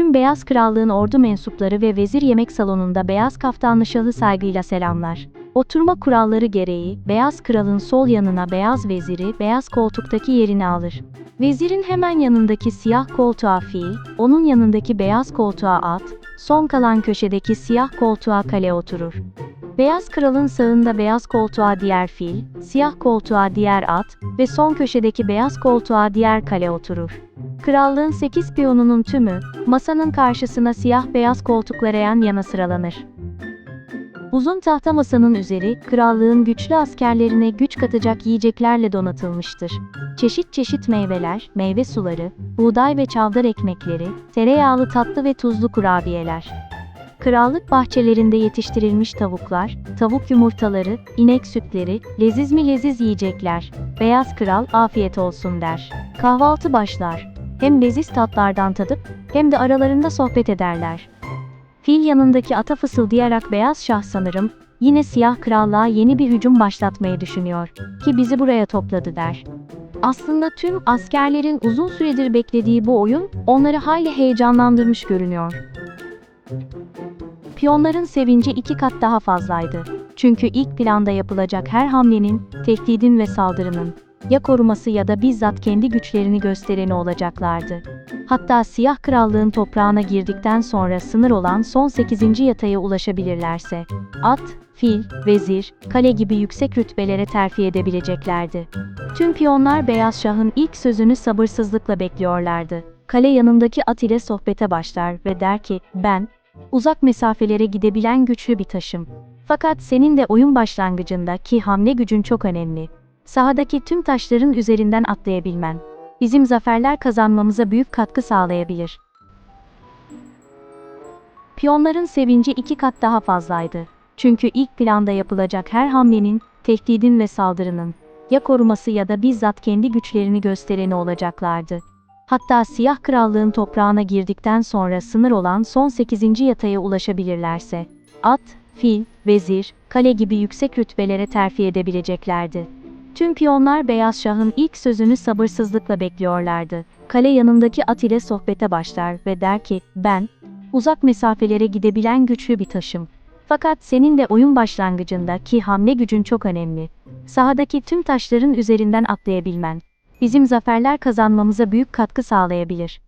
tüm Beyaz Krallığın ordu mensupları ve vezir yemek salonunda beyaz kaftanlı şahı saygıyla selamlar. Oturma kuralları gereği Beyaz Kral'ın sol yanına beyaz veziri beyaz koltuktaki yerini alır. Vezirin hemen yanındaki siyah koltuğa fil, onun yanındaki beyaz koltuğa at, son kalan köşedeki siyah koltuğa kale oturur. Beyaz kralın sağında beyaz koltuğa diğer fil, siyah koltuğa diğer at ve son köşedeki beyaz koltuğa diğer kale oturur. Krallığın 8 piyonunun tümü, masanın karşısına siyah beyaz koltuklara yan yana sıralanır. Uzun tahta masanın üzeri, krallığın güçlü askerlerine güç katacak yiyeceklerle donatılmıştır. Çeşit çeşit meyveler, meyve suları, buğday ve çavdar ekmekleri, tereyağlı tatlı ve tuzlu kurabiyeler. Krallık bahçelerinde yetiştirilmiş tavuklar, tavuk yumurtaları, inek sütleri, leziz mi leziz yiyecekler. Beyaz kral afiyet olsun der. Kahvaltı başlar. Hem leziz tatlardan tadıp hem de aralarında sohbet ederler. Fil yanındaki ata fısıldayarak beyaz şah sanırım, yine siyah krallığa yeni bir hücum başlatmayı düşünüyor ki bizi buraya topladı der. Aslında tüm askerlerin uzun süredir beklediği bu oyun onları hayli heyecanlandırmış görünüyor. Piyonların sevinci iki kat daha fazlaydı. Çünkü ilk planda yapılacak her hamlenin, tehdidin ve saldırının ya koruması ya da bizzat kendi güçlerini göstereni olacaklardı. Hatta Siyah Krallığın toprağına girdikten sonra sınır olan son 8. yataya ulaşabilirlerse, at, fil, vezir, kale gibi yüksek rütbelere terfi edebileceklerdi. Tüm piyonlar Beyaz Şah'ın ilk sözünü sabırsızlıkla bekliyorlardı. Kale yanındaki at ile sohbete başlar ve der ki, ben, uzak mesafelere gidebilen güçlü bir taşım. Fakat senin de oyun başlangıcında ki hamle gücün çok önemli. Sahadaki tüm taşların üzerinden atlayabilmen. Bizim zaferler kazanmamıza büyük katkı sağlayabilir. Piyonların sevinci iki kat daha fazlaydı. Çünkü ilk planda yapılacak her hamlenin, tehdidin ve saldırının ya koruması ya da bizzat kendi güçlerini göstereni olacaklardı. Hatta Siyah Krallığın toprağına girdikten sonra sınır olan son 8. yataya ulaşabilirlerse, at, fil, vezir, kale gibi yüksek rütbelere terfi edebileceklerdi. Tüm piyonlar Beyaz Şah'ın ilk sözünü sabırsızlıkla bekliyorlardı. Kale yanındaki at ile sohbete başlar ve der ki, ben, uzak mesafelere gidebilen güçlü bir taşım. Fakat senin de oyun başlangıcında ki hamle gücün çok önemli. Sahadaki tüm taşların üzerinden atlayabilmen. Bizim zaferler kazanmamıza büyük katkı sağlayabilir.